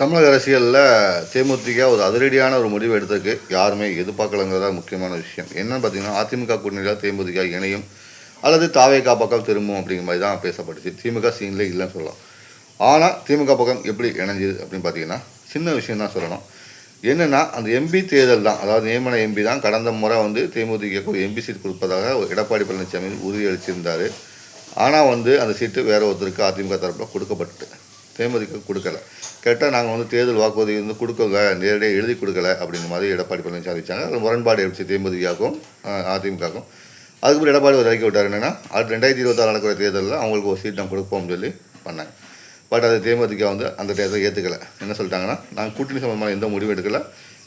தமிழக அரசியலில் தேமுதிக ஒரு அதிரடியான ஒரு முடிவு எடுத்திருக்கு. யாருமே எதிர்பார்க்கலங்கிறதா முக்கியமான விஷயம். என்னன்னு பார்த்தீங்கன்னா அதிமுக கூட்டணியில் தேமுதிக இணையும் அல்லது தாவேகா பக்கம் திரும்பும் அப்படிங்கிற மாதிரி தான் பேசப்பட்டுச்சு. திமுக சீன்லேயே இல்லைன்னு சொல்லலாம். ஆனால் திமுக பக்கம் எப்படி இணைஞ்சுது அப்படின்னு பார்த்தீங்கன்னா சின்ன விஷயம் தான் சொல்லணும். என்னென்னா அந்த எம்பி தேர்தல் தான் அதாவது நியமன எம்பி தான் கடந்த முறை வந்து தேமுதிக எம்பி சீட் கொடுப்பதாக ஒரு எடப்பாடி பழனிசாமி உறுதியளிச்சிருந்தார். ஆனால் வந்து அந்த சீட்டு வேறு ஒருத்தருக்கு அதிமுக தரப்பில் கொடுக்கப்பட்டு தேமுதிக கொடுக்கல. கேட்டால் நாங்கள் வந்து தேர்தல் வாக்குறுதி வந்து கொடுக்கல நேரடியாக எழுதி கொடுக்கல அப்படிங்கிற மாதிரி எடப்பாடி பழனிசாமி அறிவிச்சாங்க அதில் முரண்பாடு எடுத்து தேமுதிகாக்கும் அதிமுகவுக்கும். அதுக்கப்புறம் எடப்பாடி ஒரு அறிக்கை விட்டார் என்னென்னா அது ரெண்டாயிரத்தி இருபத்தாறு நடக்கிற தேர்தலில் அவங்களுக்கு ஒரு சீட் நான் கொடுப்போம்னு சொல்லி பண்ணாங்க பட் அது தேமுதிக வந்து அந்த தேர்தலை ஏற்றுக்கலை என்ன சொல்லிட்டாங்கன்னா நாங்கள் கூட்டணி சம்பந்தமான எந்த முடிவும் எடுக்கலை.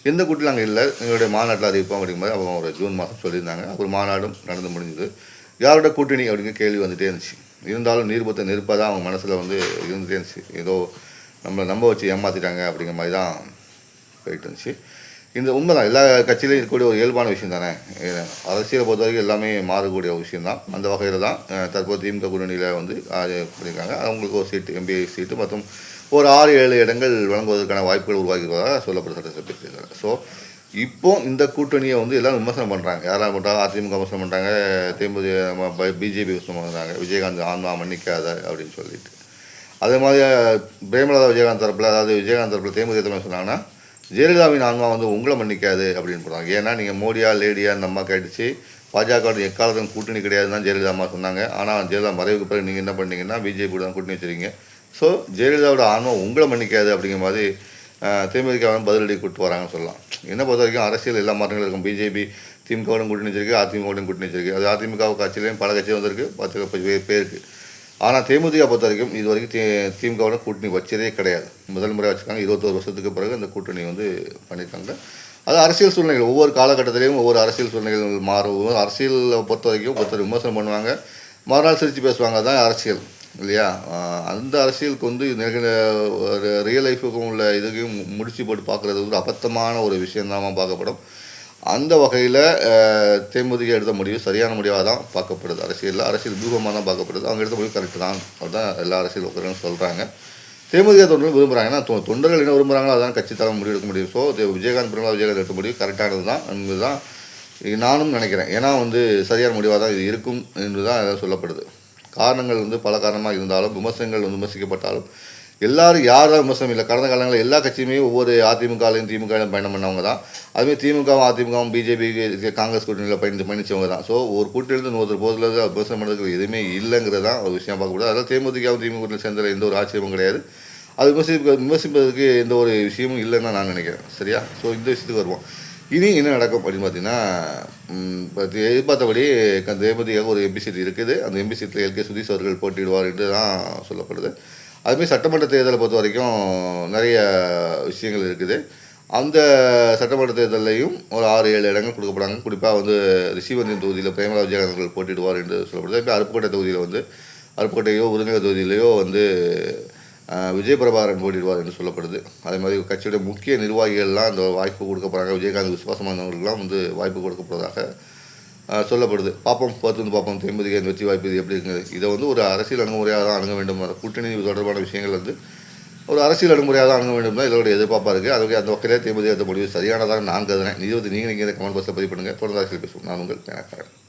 எந்த கூட்டணி நாங்கள் இல்லை எங்களுடைய மாநாட்டில் அறிவிப்போம் அப்படிங்கிற மாதிரி அவங்க ஒரு ஜூன் மாதம் சொல்லியிருந்தாங்க. அப்புறம் மாநாடும் நடந்து முடிஞ்சது. யாரோட கூட்டணி அப்படிங்கிற கேள்வி வந்துகிட்டே இருந்துச்சு. இருந்தாலும் நீர்பத்தை நெருப்பாக தான் அவங்க மனசில் வந்து இருந்துச்சு. ஏதோ நம்மளை நம்ப வச்சு ஏமாற்றிட்டாங்க அப்படிங்கிற மாதிரி தான் போயிட்டு இருந்துச்சு. இந்த உண்மை தான் எல்லா கட்சியிலையும் இருக்கக்கூடிய ஒரு இயல்பான விஷயம் தானே அரசியலை பொறுத்த வரைக்கும் எல்லாமே மாறக்கூடிய ஒரு விஷயம் தான் அந்த வகையில் தான் தற்போது திமுக கூட்டணியில் வந்து பண்ணியிருக்காங்க. அவங்களுக்கு ஒரு சீட்டு எம்பி சீட்டு மற்றும் ஒரு ஆறு ஏழு இடங்கள் வழங்குவதற்கான வாய்ப்புகள் உருவாக்கிறதாக சொல்லப்பட்ட சட்டத்தில் ஸோ இப்போ இந்த கூட்டணியை வந்து எல்லாம் விமர்சனம் பண்ணுறாங்க யாரெல்லாம் பண்ணுறாங்க அதிமுக விமர்சனம் பண்ணுறாங்க தேமுதிக பிஜேபி விமர்சனம் பண்ணுறாங்க விஜயகாந்த் ஆன்மா மன்னிக்காத அப்படின்னு சொல்லிட்டு. அதே மாதிரி பிரேமலதா விஜயகாந்த் தரப்பில் அதாவது விஜயகாந்த் தரப்பில் தேமுதிக தலைவர் சொன்னாங்கன்னா ஜெயலலிதாவின் ஆன்மா வந்து உங்களை மன்னிக்காது அப்படின்னு போடுறாங்க. ஏன்னா நீங்கள் மோடியா லேடியா அந்த அம்மா கடிச்சு பாஜக எக்காலத்தும் கூட்டணி கிடையாதுன்னு தான் ஜெயலலிதா அம்மா சொன்னாங்க. ஆனால் ஜெயலலிதா மறைவுக்கு பிறகு நீங்கள் என்ன பண்ணீங்கன்னா பிஜேபி தான் கூட்டணி வச்சிருக்கீங்க. ஸோ ஜெயலலிதாவோட ஆன்மா உங்களை மன்னிக்காது அப்படிங்கிற மாதிரி அஹ், வந்து பதிலடி கூட்டு வராங்கன்னு சொல்லலாம். என்ன பொறுத்த வரைக்கும் அரசியல் எல்லா மாற்றங்களும் இருக்கும். பிஜேபி திமுகவுடன் கூட்டணி வச்சிருக்கு அதிமுகவுடன் கூட்டணி வச்சிருக்கு. அது அதிமுக கட்சியிலையும் பல கட்சி வந்திருக்கு பத்து பேருக்கு. ஆனால் தேமுதிக பொறுத்த வரைக்கும் இது வரைக்கும் தே திமுகவோட கூட்டணி வச்சதே கிடையாது. முதல் முறை வச்சுருக்காங்க. இருபத்தோரு வருஷத்துக்கு பிறகு அந்த கூட்டணி வந்து பண்ணியிருக்காங்க. அது அரசியல் சூழ்நிலைகள். ஒவ்வொரு காலகட்டத்திலையும் ஒவ்வொரு அரசியல் சூழ்நிலைகள் மாறும். அரசியலை பொறுத்த வரைக்கும் ஒருத்தர் விமர்சனம் பண்ணுவாங்க. மறுநாள் சிரித்து பேசுவாங்க. அதுதான் அரசியல். இல்லையா? அந்த அரசியலுக்கு வந்து நிறைய ஒரு ரியல் லைஃபுக்கும் உள்ள இதுக்கும் முடிச்சு போட்டு பார்க்குறது ஒரு அபத்தமான ஒரு விஷயம்தான் பார்க்கப்படும். அந்த வகையில் தேமுதிக எடுத்த முடிவு சரியான முடிவாக தான் பார்க்கப்படுது. அரசியலில் அரசியல் வியூகமாக தான் பார்க்கப்படுது. அவங்க எடுத்த முடிவு கரெக்டு தான். அதுதான் எல்லா அரசியல் உட்காரங்களும் சொல்கிறாங்க தேமுதிக தொண்டர்கள் விரும்புகிறாங்கன்னா தொ- தொண்டர்கள் என்ன விரும்புகிறாங்களோ அதான் கட்சி தலைமை முடிவு எடுக்க முடியும். ஸோ விஜயகாந்த் பிரபலா விஜயகாந்த் எடுத்த முடிவு கரெக்டானது தான் என்பது தான் நானும் நினைக்கிறேன். ஏன்னா வந்து சரியான முடிவாக தான் இது இருக்கும் என்று தான் சொல்லப்படுது. காரணங்கள் வந்து பல காரணமாக இருந்தாலும் விமர்சனங்கள் வந்து விமர்சிக்கப்பட்டாலும் எல்லாரும் யாரும் விமர்சனம் இல்லை. கடந்த காலங்களில் எல்லா கட்சியுமே ஒவ்வொரு அதிமுகலையும் திமுகலையும் பயணம் பண்ணவங்க தான். அதுமாதிரி திமுகவும் அதிமுகவும் பிஜேபி காங்கிரஸ் கூட்டணியில் பயணித்து பயணித்தவங்க தான். ஸோ ஒரு கூட்டணியிலிருந்து இன்னொருத்தர் போதில் விமர்சனம் பண்ணுறதுக்கு எதுவுமே இல்லைங்கிறது தான் ஒரு விஷயம் பார்க்கக்கூடாது அதாவது தேமுதிகவும் திமுக கூட்டணியில் சேர்ந்ததில் எந்த ஒரு ஆச்சரியமும் கிடையாது. அது விமர்சிப்ப விமர்சிப்பதற்கு எந்த ஒரு விஷயமும் இல்லைன்னு தான் நான் நினைக்கிறேன். சரியா? ஸோ இந்த விஷயத்துக்கு வருவோம். இனி என்ன நடக்கும் அப்படின்னு பார்த்தீங்கன்னா எதிர்பார்த்தபடி க- தேமுதிக ஒரு எம்பி சீட் இருக்குது. அந்த எம்பி சீட்டில் எல்கே சுதீஷ் அவர்கள் போட்டியிடுவார் என்று தான் சொல்லப்படுது. அதுமாதிரி சட்டமன்ற தேர்தலை பொறுத்த வரைக்கும் நிறைய விஷயங்கள் இருக்குது. அந்த சட்டமன்ற தேர்தலையும் ஒரு ஆறு ஏழு இடங்கள் கொடுக்கப்படுறாங்க குறிப்பாக வந்து ரிஷிவந்தின் தொகுதியில் பிரேமலா விஜயகாந்த் அவர்கள் போட்டியிடுவார் என்று சொல்லப்படுது. இப்போ அருப்புக்கோட்டை தொகுதியில் வந்து அருப்புக்கோட்டையோ விருதுநகர் தொகுதியிலையோ வந்து விஜய் பிரபாகரன் போட்டிடுவார் என்று சொல்லப்படுது. அதே மாதிரி கட்சியுடைய முக்கிய நிர்வாகிகள்லாம் அந்த வாய்ப்பு கொடுக்க போகிறாங்க விஜயகாந்த் விசுவாசமானவர்கள்லாம் வந்து வாய்ப்பு கொடுக்கப்படுவதாக சொல்லப்படுது. பார்ப்போம். பார்த்து வந்து பார்ப்போம். தேமுதிக வெற்றி வாய்ப்பு இது எப்படி இருக்குது? இதை வந்து ஒரு அரசியல் அணுகுமுறையாக தான் அணுக வேண்டும். அந்த கூட்டணி தொடர்பான விஷயங்கள் வந்து ஒரு அரசியல் அணுகுமுறையாக தான் அணுக வேண்டும். தான் இதோட எதிர்பார்ப்பாக இருக்குது அதுக்கு அந்த வகையிலே தேம்பதி அந்த முடிவு சரியானதாக நான் கருதுனேன் இது வந்து நீங்கள் நீங்கள் கமெண்ட் பாக்ஸில் பதிவு பண்ணுங்கள் தொடர்ந்து அரசியல் பேசுவோம். நான் உங்கள் பேனக்காரன்